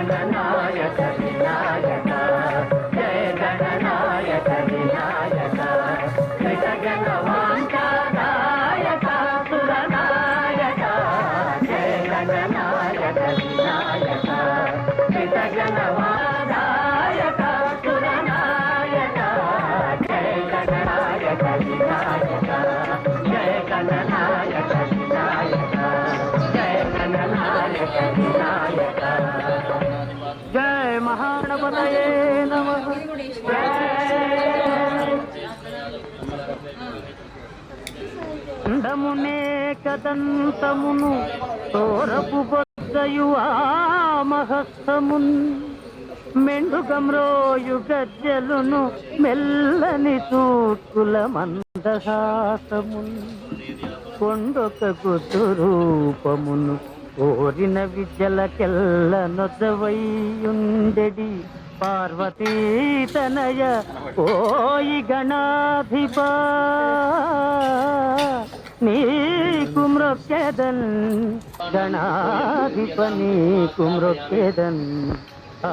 గణనాయక వినాయక జయ గణనాయక వినాయక కృతగణ వాంఛాదాయక సురనాయక జయ గణనాయక వినాయక కృతగణ వాదాయక సురనాయక జయ గణనాయక వినాయక జయ గణనాయక వినాయక జయ గణనాయక మహాగణపతయే నమ అండమునే కదంతమును తోరపు బొద్దయు ఆమహస్తమున్ మెండుగమ్రోయు గజ్జలును మెల్లని చూట్కుల మందహాసమున్. కొండొక గుద్దు రూపమును ఓరిన విద్యలకెల్ల నొద్దవయ్యుండెడి పార్వతీతనయ ఓయి గణాధిప నీకు మృక్యదన్ గణాధిప నీకు మృక్యదన్ ఆ,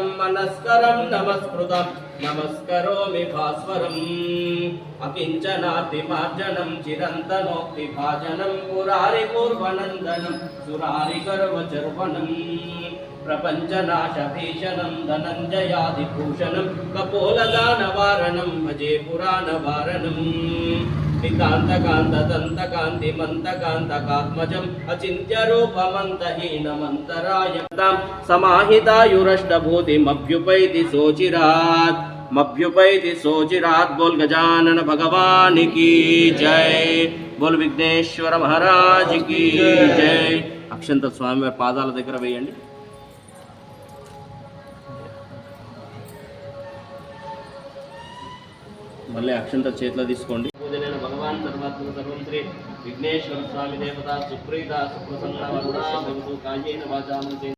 मनस्करं नमस्कृतं। नमस्करोमि भास्वरम्। अपि चिरन्तनोक्तिभाजनं पुरारिपूर्वनन्दनं सुरारिगर्वचर्वणम् प्रपञ्चनाशभीषणं धनञ्जयाधिभूषणं कपोलदानवारणं भजे पुराणवारणम्। ధనంజయాదిభూషణం కపోలదానవారణం అచింత్య రూపమంతహీనమంతరాయ సమాహితాయురష్టభూతిమభ్యుపైతి సోచిరాత్ మభ్యుపైతి సోచిరాత్ బోల్ గజానన భగవానికి జై బోల్ విఘ్నేశ్వర మహారాజ్కి జై అక్షంత స్వామి పాదాల దగ్గర వేయండి। మళ్ళీ అక్షంత చేతిలో తీసుకోండి. పూజనైన భగవాన్ సర్వాత్మ సర్వం శ్రీ విఘ్నేశ్వర స్వామి దేవత సుప్రీత సుప్రసన్న వరదా భవతు కాయేన వాచామం